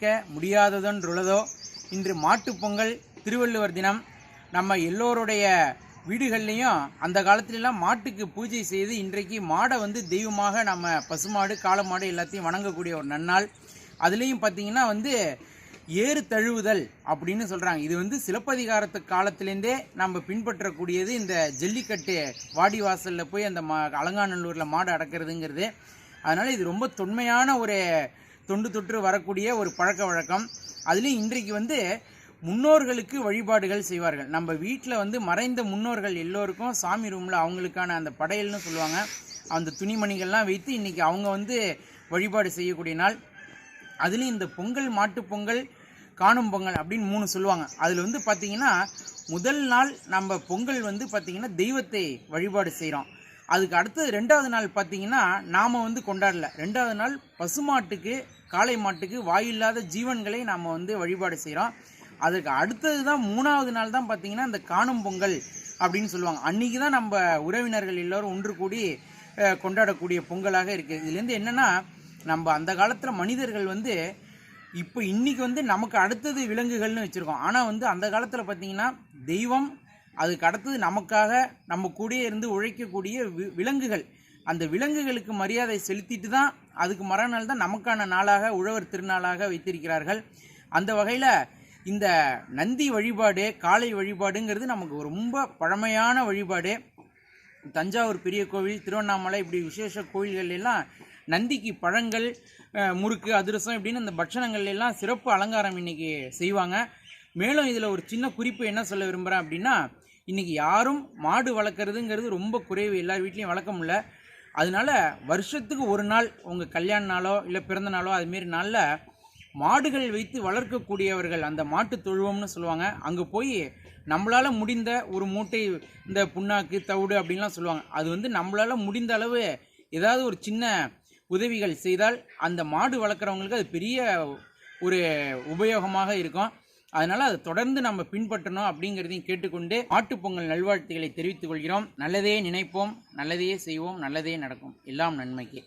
தவிர்க்க முடியாததொன்றுள்ளதோ? இன்று மாட்டுப்பொங்கல் திருவள்ளுவர் தினம். நம்ம எல்லோருடைய வீடுகள்லையும் அந்த காலத்துலலாம் மாட்டுக்கு பூஜை செய்து இன்றைக்கு மாடை வந்து தெய்வமாக நம்ம பசுமாடு காளமாடு எல்லாத்தையும் வணங்கக்கூடிய ஒரு நன்னாள். அதுலேயும் பார்த்தீங்கன்னா வந்து ஏறு தழுவுதல் அப்படின்னு சொல்கிறாங்க இது வந்து சிலப்பதிகாரத்து காலத்திலேருந்தே நம்ம பின்பற்றக்கூடியது இந்த ஜல்லிக்கட்டு வாடி வாசலில் போய் அந்த மா அலங்காநல்லூரில் மாடு அடக்கிறதுங்கிறது. அதனால் இது ரொம்ப தொன்மையான ஒரு தொண்டு தொற்று வரக்கூடிய ஒரு பழக்க வழக்கம். அதுலேயும் இன்றைக்கு வந்து முன்னோர்களுக்கு வழிபாடுகள் செய்வார்கள். நம்ம வீட்டில் வந்து மறைந்த முன்னோர்கள் எல்லோருக்கும் சாமி ரூமில் அவங்களுக்கான அந்த படையல்னு சொல்லுவாங்க. அந்த துணிமணிகள்லாம் வைத்து இன்றைக்கி அவங்க வந்து வழிபாடு செய்யக்கூடிய நாள். அதுலேயும் இந்த பொங்கல் மாட்டுப் பொங்கல் காணும் பொங்கல் அப்படின்னு மூணு சொல்லுவாங்க. அதில் வந்து பார்த்திங்கன்னா முதல் நாள் நம்ம பொங்கல் வந்து பார்த்திங்கன்னா தெய்வத்தை வழிபாடு செய்கிறோம் அதுக்கு அடுத்தது ரெண்டாவது நாள் பார்த்திங்கன்னா நாம் வந்து கொண்டாடல. ரெண்டாவது நாள் பசுமாட்டுக்கு காளை மாட்டுக்கு வாயில்லாத ஜீவன்களை நாம் வந்து வழிபாடு செய்கிறோம் அதுக்கு அடுத்தது தான் மூணாவது நாள் தான் பார்த்திங்கன்னா இந்த காணும் பொங்கல் அப்படின்னு சொல்லுவாங்க. அன்றைக்கி தான் நம்ம உறவினர்கள் எல்லோரும் ஒன்று கூடி கொண்டாடக்கூடிய பொங்கலாக இருக்குது இதுலேருந்து என்னென்னா நம்ம அந்த காலத்தில் மனிதர்கள் வந்து இப்போ இன்றைக்கி வந்து நமக்கு அடுத்தது விலங்குகள்னு வச்சுருக்கோம். ஆனால் வந்து அந்த காலத்தில் பார்த்திங்கன்னா தெய்வம் அதுக்கு அடுத்தது நமக்காக நம்ம கூடயே இருந்து உழைக்கக்கூடிய வி- விலங்குகள். அந்த விலங்குகளுக்கு மரியாதை செலுத்திட்டு தான் அதுக்கு மறுநாள் தான் நமக்கான நாளாக உழவர் திருநாளாக வைத்திருக்கிறார்கள். அந்த வகையில் இந்த நந்தி வழிபாடு காளை வழிபாடுங்கிறது நமக்கு ரொம்ப பழமையான வழிபாடு. தஞ்சாவூர் பெரிய கோவில் திருவண்ணாமலை இப்படி விசேஷ கோயில்கள் எல்லாம் நந்திக்கு பழங்கள் முறுக்கு அதிரசம் இப்படின்னு அந்த பட்சணங்கள் எல்லாம் சிறப்பு அலங்காரம் இன்னைக்கு செய்வாங்க. மேலும் இதில் ஒரு சின்ன குறிப்பு என்ன சொல்ல விரும்புகிறேன் அப்படின்னா இன்றைக்கி யாரும் மாடு வளர்க்குறதுங்கிறது ரொம்ப குறைவு. எல்லார் வீட்லேயும் வளர்க்க முடியல. அதனால வருஷத்துக்கு ஒரு நாள் உங்கள் கல்யாண நாளோ இல்லை பிறந்த நாளோ அதுமாரி நாளில் மாடுகள் வைத்து வளர்க்கக்கூடியவர்கள் அந்த மாட்டு தொழுவம்னு சொல்லுவாங்க. அங்கே போய் நம்மளால் முடிந்த ஒரு மூட்டை இந்த புண்ணாக்கு தவிடு அப்படின்லாம் சொல்லுவாங்க. அது வந்து நம்மளால் முடிந்த அளவு ஏதாவது ஒரு சின்ன உதவிகள் செய்தால் அந்த மாடு வளர்க்குறவங்களுக்கு அது பெரிய ஒரு உபயோகமாக இருக்கும். அதனால் அதை தொடர்ந்து நம்ம பின்பற்றணும் அப்படிங்கிறதையும் கேட்டுக்கொண்டு ஆட்டுப்பொங்கல் நல்வாழ்த்துக்களை தெரிவித்துக் கொள்கிறோம். நல்லதே நினைப்போம் நல்லதையே செய்வோம் நல்லதே நடக்கும். எல்லாம் நன்மைக்கே.